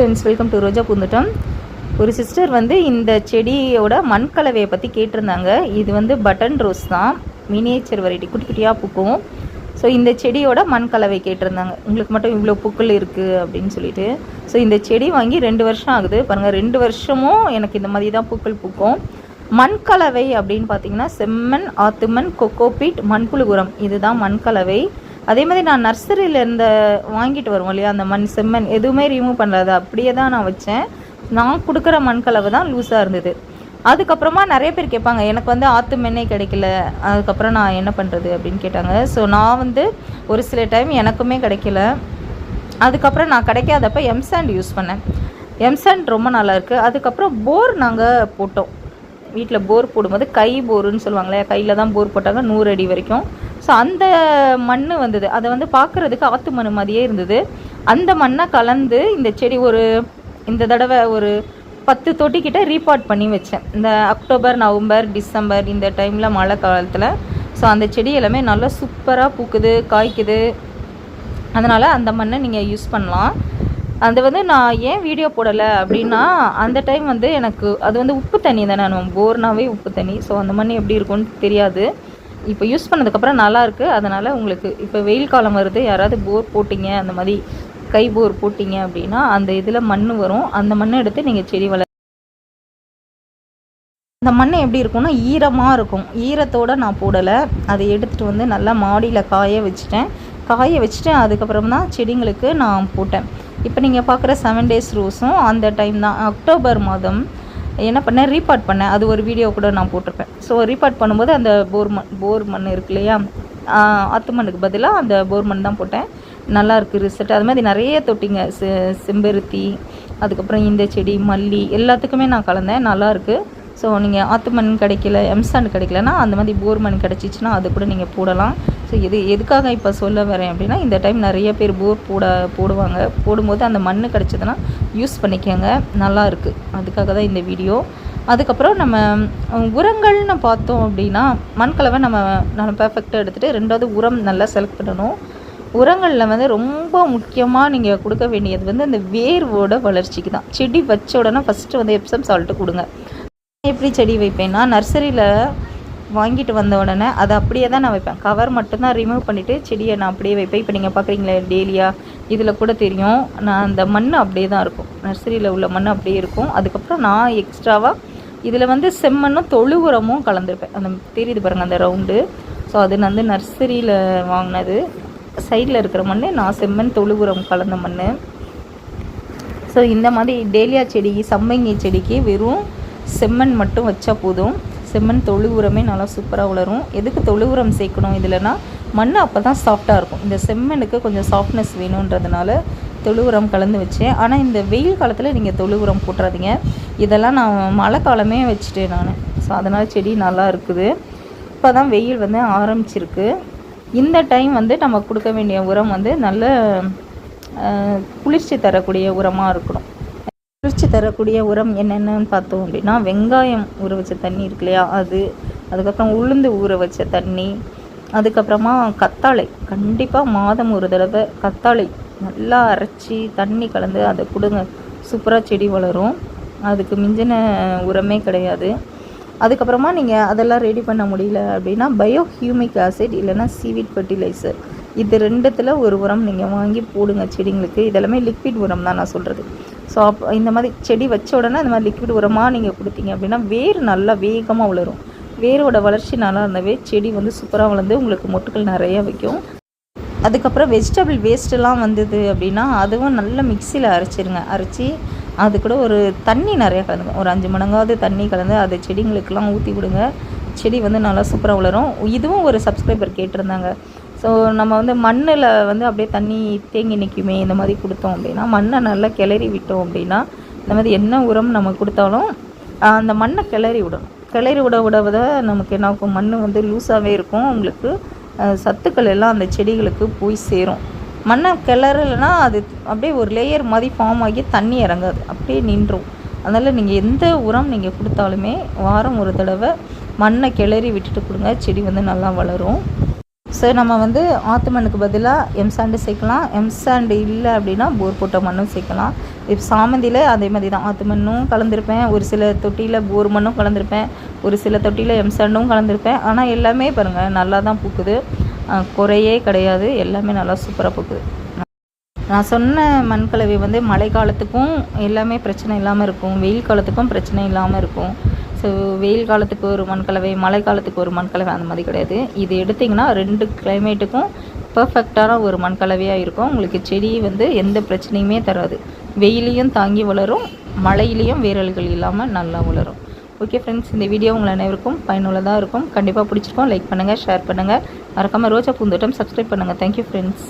Friends welcome to ரோஜா பூந்துட்டம் ஒரு சிஸ்டர் வந்து இந்த செடியோட மண் கலவையை பற்றி கேட்டிருந்தாங்க. இது வந்து பட்டன் ரோஸ் தான். மினியேச்சர் வெரைட்டி குட்டி குட்டியாக பூக்கும். ஸோ இந்த செடியோட மண் கலவை கேட்டிருந்தாங்க. உங்களுக்கு மட்டும் இவ்வளோ பூக்கள் இருக்குது அப்படின்னு சொல்லிட்டு. ஸோ இந்த செடி வாங்கி ரெண்டு வருஷம் ஆகுது. பாருங்கள் ரெண்டு வருஷமும் எனக்கு இந்த மாதிரி தான் பூக்கள் பூக்கும். மண் கலவை அப்படின்னு பார்த்தீங்கன்னா செம்மண் ஆத்துமண் கொக்கோபீட் மண்புழு உரம். இதுதான் மண் கலவை அதே மாதிரி நான் நர்சரியில் இருந்த வாங்கிட்டு வருவோம் இல்லையா அந்த மண் செம்மண் எதுவுமே ரிமூவ் பண்ணாது அப்படியே தான் நான் வச்சேன். நான் கொடுக்குற மண் கலவை தான் லூஸாக இருந்தது. அதுக்கப்புறமா நிறைய பேர் கேட்பாங்க எனக்கு வந்து ஆற்று மெண்ணே கிடைக்கல அதுக்கப்புறம் நான் என்ன பண்ணுறது அப்படின்னு கேட்டாங்க. ஸோ நான் வந்து ஒரு சில டைம் எனக்குமே கிடைக்கல. அதுக்கப்புறம் நான் கிடைக்காதப்ப எம்சாண்ட் யூஸ் பண்ணேன். எம்சாண்ட் ரொம்ப நல்லா இருக்குது அதுக்கப்புறம் போர் நாங்கள் போட்டோம். வீட்டில் போர் போடும்போது கை போருன்னு சொல்லுவாங்களே கையில் தான் போர் போட்டாங்க நூறு அடி வரைக்கும். ஸோ அந்த மண் வந்தது. அதை வந்து பார்க்குறதுக்கு ஆற்று மண் மாதிரியே இருந்தது. அந்த மண்ணை கலந்து இந்த செடி ஒரு இந்த தடவை ஒரு பத்து தொட்டிக்கிட்ட ரீபாட் பண்ணி வச்சேன். இந்த அக்டோபர் நவம்பர் டிசம்பர் இந்த டைமில் மழை காலத்தில். ஸோ அந்த செடி எல்லாமே நல்லா சூப்பராக பூக்குது காய்க்குது. அதனால் அந்த மண்ணை நீங்கள் யூஸ் பண்ணலாம். அது வந்து நான் ஏன் வீடியோ போடலை அப்படின்னா அந்த டைம் வந்து எனக்கு அது வந்து உப்பு தண்ணி தானே நம்ம போர்னாவே உப்பு தண்ணி. ஸோ அந்த மண் எப்படி இருக்கும்னு தெரியாது. இப்போ யூஸ் பண்ணதுக்கப்புறம் நல்லாயிருக்கு. அதனால் உங்களுக்கு இப்போ வெயில் காலம் வருது யாராவது போர் போட்டிங்க அந்த மாதிரி கை போர் போட்டிங்க அப்படின்னா அந்த இதில் மண் வரும். அந்த மண்ணை எடுத்து நீங்கள் செடி வள அந்த மண் எப்படி இருக்கும்னா ஈரமாக இருக்கும். ஈரத்தோடு நான் போடலை. அதை எடுத்துகிட்டு வந்து நல்லா மாடியில் காய வச்சுட்டேன். காய வச்சுட்டு அதுக்கப்புறம் தான் செடிங்களுக்கு நான் போட்டேன். இப்போ நீங்கள் பார்க்குற செவன் டேஸ் ரோஸும் அந்த டைம் தான். அக்டோபர் மாதம் என்ன பண்ணேன்? ரீபார்ட் பண்ணேன். அது ஒரு வீடியோ கூட நான் போட்டிருப்பேன். ஸோ ரீபார்ட் பண்ணும்போது அந்த போர் மண் போர் மண் இருக்கு இல்லையா? ஆத்து மண்ணுக்கு பதிலாக அந்த போர் மண் தான் போட்டேன். நல்லா இருக்குது ரிசல்ட் அது மாதிரி நிறைய தொட்டிங்க. செ செம்பருத்தி அதுக்கப்புறம் இந்த செடி மல்லி எல்லாத்துக்குமே நான் கலந்தேன். நல்லாயிருக்கு ஸோ நீங்கள் ஆத்து மண் கிடைக்கல எம்சாண்ட் கிடைக்கலனா அந்த மாதிரி போர் மண் கிடச்சிச்சின்னா அது கூட நீங்கள் போடலாம். ஸோ எது எதுக்காக இப்போ சொல்ல வரேன் அப்படின்னா இந்த டைம் நிறைய பேர் போர் போட போடுவாங்க. போடும்போது அந்த மண் கிடச்சதுன்னா யூஸ் பண்ணிக்கோங்க. நல்லா இருக்குது அதுக்காக தான் இந்த வீடியோ அதுக்கப்புறம் நம்ம உரங்கள்னு பார்த்தோம் அப்படின்னா மண்கலவை நம்ம நம்ம பெர்ஃபெக்டாக எடுத்துகிட்டு ரெண்டாவது உரம் நல்லா செலக்ட் பண்ணணும். உரங்களில் வந்து ரொம்ப முக்கியமாக நீங்கள் கொடுக்க வேண்டியது வந்து அந்த வேர்வோட வளர்ச்சிக்கு தான். செடி வச்ச உடனே ஃபஸ்ட்டு வந்து எப்சம் சால்ட்டு கொடுங்க. எப்படி செடி வைப்பேன்னா நர்சரியில் வாங்கிட்டு வந்த உடனே அதை அப்படியே தான் நான் வைப்பேன். கவர் மட்டும்தான் ரிமூவ் பண்ணிவிட்டு செடியை நான் அப்படியே வைப்பேன். இப்போ நீங்கள் பார்க்குறீங்களே டெய்லியாக இதில் கூட தெரியும். நான் அந்த மண் அப்படியே தான் இருக்கும். நர்சரியில் உள்ள மண் அப்படியே இருக்கும். அதுக்கப்புறம் நான் எக்ஸ்ட்ராவாக இதில் வந்து செம்மண்ணும் தொழு உரமும் கலந்துருப்பேன். அந்த தெரியுது பாருங்கள் அந்த ரவுண்டு ஸோ அது நான் வந்து நர்சரியில் வாங்கினது. சைடில் இருக்கிற மண் நான் செம்மண் தொழு உரம் கலந்த மண் ஸோ இந்த மாதிரி டேலியா செடி சம்மங்கி செடிக்கு வெறும் செம்மண் மட்டும் வச்சா போதும். செம்மண் தொழு உரமே நல்லா சூப்பராக வளரும். எதுக்கு தொழு உரம் சேர்க்கணும் இதில்னா மண் அப்போ தான் சாஃப்டாக இருக்கும். இந்த செம்மண்ணுக்கு கொஞ்சம் சாஃப்ட்னஸ் வேணுன்றதுனால தொழு உரம் கலந்து வச்சேன். ஆனால் இந்த வெயில் காலத்தில் நீங்கள் தொழு உரம் போட்டுறாதீங்க. இதெல்லாம் நான் மழை காலமே வச்சுட்டேன் நான். ஸோ அதனால் செடி நல்லா இருக்குது. இப்போ தான் வெயில் வந்து ஆரம்பிச்சிருக்கு. இந்த டைம் வந்து நம்ம கொடுக்க வேண்டிய உரம் வந்து நல்ல குளிர்ச்சி தரக்கூடிய உரமாக இருக்கணும். குளிர்ச்சி தரக்கூடிய உரம் என்னென்னு பார்த்தோம் அப்படின்னா வெங்காயம் ஊற வச்ச தண்ணி இருக்கு இல்லையா? அது. அதுக்கப்புறம் உளுந்து ஊற வச்ச தண்ணி. அதுக்கப்புறமா கத்தாழை. கண்டிப்பாக மாதம் ஒரு தடவை கத்தாழை நல்லா அரைச்சி தண்ணி கலந்து அதை கொடுங்க. சூப்பராக செடி வளரும். அதுக்கு மிஞ்சின உரமே கிடையாது. அதுக்கப்புறமா நீங்கள் அதெல்லாம் ரெடி பண்ண முடியல அப்படின்னா பயோ ஹியூமிக் ஆசிட் இல்லைன்னா சீவிட் ஃபர்டிலைசர் இது ரெண்டுத்தில் ஒரு உரம் நீங்கள் வாங்கி போடுங்க செடிங்களுக்கு. இதெல்லாமே லிக்விட் உரம் தான் நான் சொல்கிறது ஸோ அப் இந்த மாதிரி செடி வச்ச உடனே இந்த மாதிரி லிக்விட் உரமாக நீங்கள் கொடுத்தீங்க அப்படின்னா வேர் நல்லா வேகமாக வளரும். வேரோட வளர்ச்சி நல்லா இருந்தாவே செடி வந்து சூப்பராக வளர்ந்து உங்களுக்கு மொட்டுக்கள் நிறைய வைக்கும். அதுக்கப்புறம் வெஜிடபிள் வேஸ்ட்டெல்லாம் வந்தது அப்படின்னா அதுவும் நல்லா மிக்சியில் அரைச்சிருங்க. அரைச்சி அது கூட ஒரு தண்ணி நிறையா கலந்துங்க ஒரு அஞ்சு மடங்காவது தண்ணி கலந்து அதை செடிங்களுக்கெல்லாம் ஊற்றி விடுங்க செடி வந்து நல்லா சூப்பராக வளரும். இதுவும் ஒரு சப்ஸ்கிரைபர் கேட்டிருந்தாங்க. ஸோ நம்ம வந்து மண்ணில் வந்து அப்படியே தண்ணி தேங்கி நிற்குமே இந்த மாதிரி கொடுத்தோம் அப்படின்னா மண்ணை நல்லா கிளறி விட்டோம் அப்படின்னா இந்த மாதிரி என்ன உரம் நம்ம கொடுத்தாலும் அந்த மண்ணை கிளறி விடணும். கிளறி விட விட விட நமக்கு என்ன ஆகும்? மண் வந்து லூஸாகவே இருக்கும். உங்களுக்கு சத்துக்கள் எல்லாம் அந்த செடிகளுக்கு போய் சேரும். மண்ணை கிளறலைன்னா அது அப்படியே ஒரு லேயர் மாதிரி ஃபார்ம் ஆகி தண்ணி இறங்காது. அப்படியே நின்றும். அதனால் நீங்கள் எந்த உரம் நீங்கள் கொடுத்தாலுமே வாரம் ஒரு தடவை மண்ணை கிளறி விட்டுட்டு கொடுங்க. செடி வந்து நல்லா வளரும். ஸோ நம்ம வந்து ஆற்று மண்ணுக்கு பதிலாக எம் சாண்டு சேர்க்கலாம். எம் சாண்டு இல்லை அப்படின்னா போர் போட்ட மண்ணும் சேர்க்கலாம். இப்போ சாமந்தியில் அதே மாதிரி தான் ஆற்று மண்ணும் கலந்துருப்பேன். ஒரு சில தொட்டியில் போர் மண்ணும் கலந்துருப்பேன். ஒரு சில தொட்டியில் எம் சாண்டும் கலந்துருப்பேன். ஆனால் எல்லாமே பாருங்கள் நல்லா தான் பூக்குது குறையே கிடையாது. எல்லாமே நல்லா சூப்பராக பூக்குது. நான் சொன்ன மண் கலவை வந்து மழை காலத்துக்கும் எல்லாமே பிரச்சனை இல்லாமல் இருக்கும். வெயில் காலத்துக்கும் பிரச்சனை இல்லாமல் இருக்கும். ஸோ வெயில் காலத்துக்கு ஒரு மண் கலவை மழை காலத்துக்கு ஒரு மண் கலவை அந்த மாதிரி கிடையாது. இது எடுத்திங்கன்னா ரெண்டு கிளைமேட்டுக்கும் பர்ஃபெக்டான ஒரு மண் கலவையாக இருக்கும். உங்களுக்கு செடி வந்து எந்த பிரச்சனையுமே தராது. வெயிலையும் தாங்கி வளரும் மழையிலையும் வேரல்கள் இல்லாமல் நல்லா வளரும். ஓகே ஃப்ரெண்ட்ஸ் இந்த வீடியோ உங்கள் அனைவருக்கும் பயனுள்ளதாக இருக்கும். கண்டிப்பாக பிடிச்சிருக்கோம் லைக் பண்ணுங்கள் ஷேர் பண்ணுங்கள் மறக்காமல் ரோஜா பூந்தோட்டம் சப்ஸ்கிரைப் பண்ணுங்கள் தேங்க்யூ ஃப்ரெண்ட்ஸ்